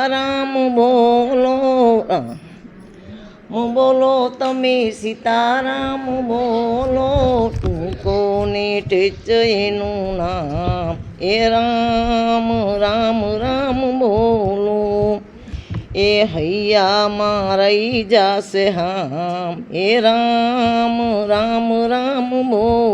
રામ બોલો રામ. બોલો, તમે સીતારામ બોલો ટૂંકો ને ટેચ એનું નામ? એ રામ રામ રામ બોલો. એ હૈયામાં રહી જાશે હામ. એ રામ રામ રામ બોલો.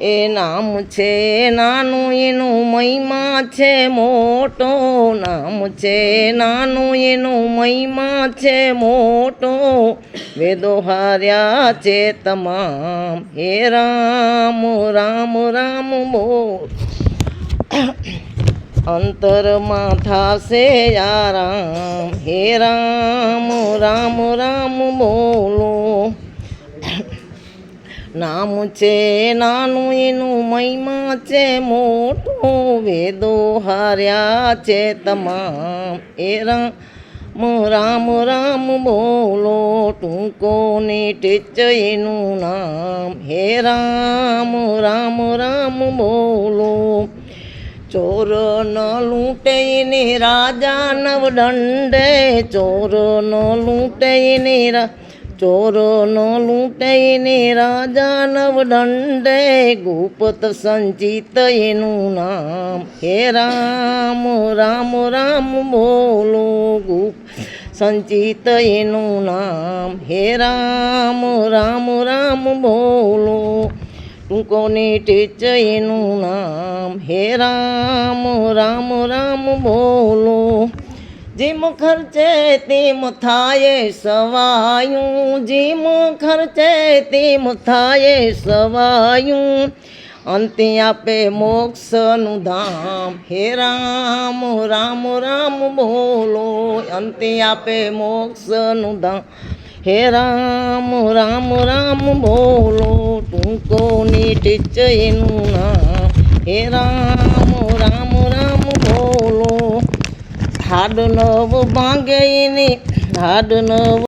એ નામ છે, નાનું એનું મહિમા છે, મોટો નામ છે, નાનું એનું મહિમા છે, મોટો. વેદો હાર્યા છે તમામ, હે રામ રામ રામ બોલ. અંતરમાં થાશે આરામ હે રામ રામ રામ બોલો. નામ છે, નાનું એનું મહિમા છે, મોટું વેદો હાર્યા છે તમામ. એ રામ રામ રામ બોલો, ટૂંકો ને ટેચ એનું નામ. હે રામ રામ રામ બોલો, ચોર ન લૂંટે ને રાજા નવ દંડે ચોર ન લૂંટે ને રા ચોર લૂંટઈને રાજા નવદંડે ગુપ્ત સંચિત એનું નામ. હે રામ રામ રામ બોલો ગુપ્ત સંચિત એનું નામ. હે રામ રામ રામ બોલો ટૂંકો ને ટેચ એનું નામ. હે રામ રામ રામ બોલો જેમ ખર્ચે તેમ થાય સવાયું. જીમ ખર્ચે તેમ થાય સવાયું. અંતે આપે મોક્ષનું ધામ. હે રામ રામ રામ બોલો. અંતે આપે મોક્ષનું ધામ. હે રામ રામ રામ બોલો. ટૂંકો નીટ ચયનું નામ. હે રામ રામ બોલો હાડ નવ ભાંગે એની હાડ નવ